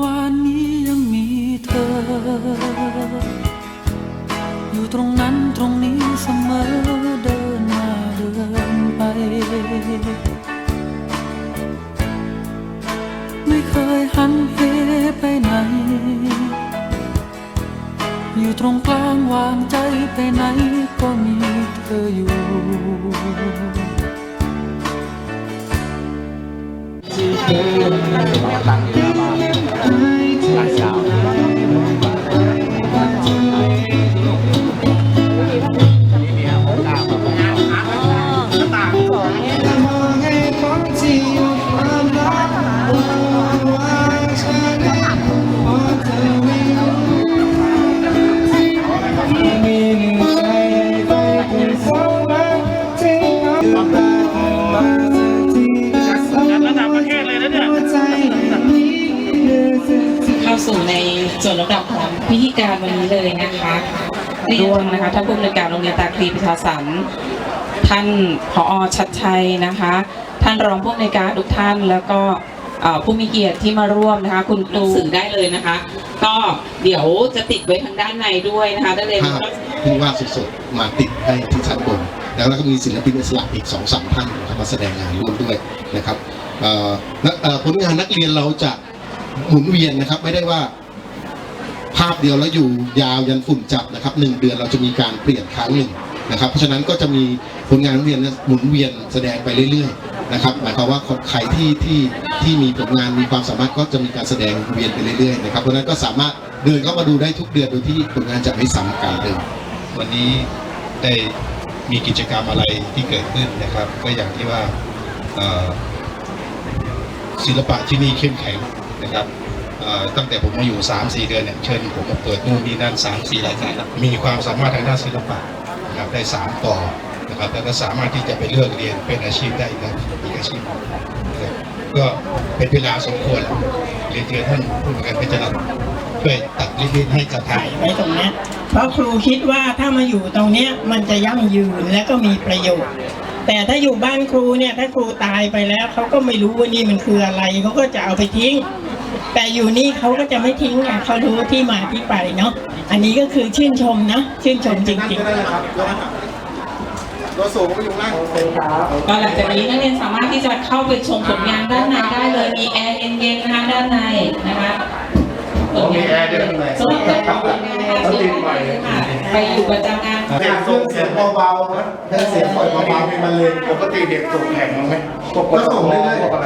วันนี้ยังมีเธอ อยู่ตรงนั้นตรงนี้เสมอเดินมาเดินไป ไม่เคยหันเหไปไหน อยู่ตรงกลางวางใจไปไหนก็มีเธออยู่ระ ส่วนลำดับของพิธีการวันนี้เลยนะคะร่วมนะคะท่านผู้อำนวยการโรงเรียนตาคลีประชาสันท่านผอชัดชัยนะคะ ท่านรองผู้อำนวยการทุกท่านแล้วก็ผู้มีเกียรติที่มาร่วมนะคะ คุณครูสื่อได้เลยนะคะ ก็เดี๋ยวจะติดไว้ทางด้านในด้วยนะคะได้เลยภาพที่วาสดๆมาติดให้ที่ชั้นบนแล้วก็มีศิลปินอิสระอีกสองสามท่านนะครับมาแสดงงานร่วมด้วยนะครับนักผลงานนักเรียนเราจะหมุนเวียนนะครับ ไม่ได้ว่า ภาพเดียวแล้วอยู่ยาวยันฝุ่นจับนะครับหนึ่งเดือนเราจะมีการเปลี่ยนครั้งหนึ่งนะครับเพราะฉะนั้นก็จะมีผลงานนักเรียนหมุนเวียนแสดงไปเรื่อยๆนะครับหมายความว่าคนใครที่ที่ที่มีผลงานมีความสามารถก็จะมีการแสดงเวียนไปเรื่อยๆนะครับเพราะฉะนั้นก็สามารถเดินเข้ามาดูได้ทุกเดือนโดยที่ผลงานจะไม่ซ้ำกันเลยวันนี้ได้มีกิจกรรมอะไรที่เกิดขึ้นนะครับ ก็อย่างที่ว่าศิลปะที่นี่เข้มแข็งนะครับ ตั้งแต่ผมมาอยู่ 3-4 เดือนเนี่ยเชิญผมมาเปิดนู่นนี่นั่น3-4รายการมีความสามารถทางด้านศิลปะนะครับได้สามต่อนะครับแล้วก็สามารถที่จะไปเลือกเรียนเป็นอาชีพได้อีกนะอีกอาชีพก็เป็นเวลาสมควรเรียนเชิญท่านผู้ในวยการเพชรรัตน์ช่วยตัดลิบให้กับทางไว้ตรงนี้เพราะครูคิดว่าถ้ามาอยู่ตรงนี้มันจะยั่งยืนและก็มีประโยชน์แต่ถ้าอยู่บ้านครูเนี่ยถ้าครูตายไปแล้วเขาก็ไม่รู้ว่านี่มันคืออะไรเขาก็จะเอาไปทิ้ง แต่อยู่นี่เขาก็จะไม่ทิ้งไงเขารู้ที่มาที่ไปเนาะอันนี้ก็คือชื่นชมนะชื่นชมจริงๆก็ยุ่งง่ายหลังจากนี้นักเรียนสามารถที่จะเข้าไปชมผลงานด้านในได้เลย มีแอร์เย็นๆนะคะด้านในนะคะมีแอร์ด้วยข้างในสำหรับการทำงานนะคะเชิญได้เลยค่ะไปอยู่ประจำงานเสียงส่งเสียงเบาๆนะเสียงปล่อยเบาๆมีมันเลยปกติเด็กส่งแข่งมั้งไหมพวกก็ส่งเรื่อยพ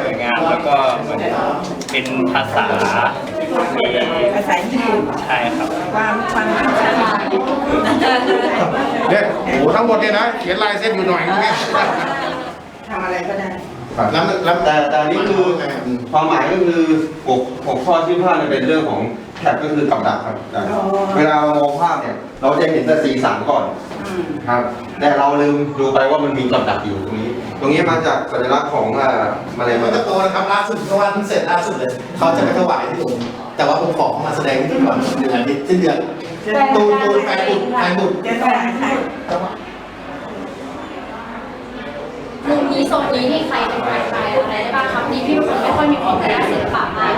เป็นภาษามีภาษาญี่ปุ่นใช่ครับความความคิดฉลาดๆเนี่ยโอ้โหทั้งหมดเนี่ยนะเขียนลายเส้นอยู่หน่อยนึงเนี่ยทำอะไรก็ได้แล้วมันแล้วแต่แต่อันนี้คือความหมายก็คือหกหกข้อที่พลาดเนี่ยเป็นเรื่องของแท็บก็คือกับดักครับอาจารย์อ๋อเวลาเรามองภาพเนี่ย เราจะเห็นแต่สีสันก่อนครับ แต่เราลืมดูไปว่ามันมีกับดักอยู่ตรงนี้ต รงนี้มาจากสัญลักษณ์ของอ่ามาเลยมันมาตะโกนนะครับล่าสุดเพราะว่าเพิ่งเสร็จล่าสุดเลย เขาจะไปถวายที่ผมแต่ว่าผมขอเขามาแสดงที่ก่อนเดือนอาทิตย์สิ้นเดือนตูนตูนแฟนบุตรแฟนบุตรจะสลายใครมุมนี้โซนนี้นี่ใครเป็นใครอะไรได้บ้างครับนี่พี่เป็นคนไม่ค่อยมีความรู้ด้านศิลปะมาก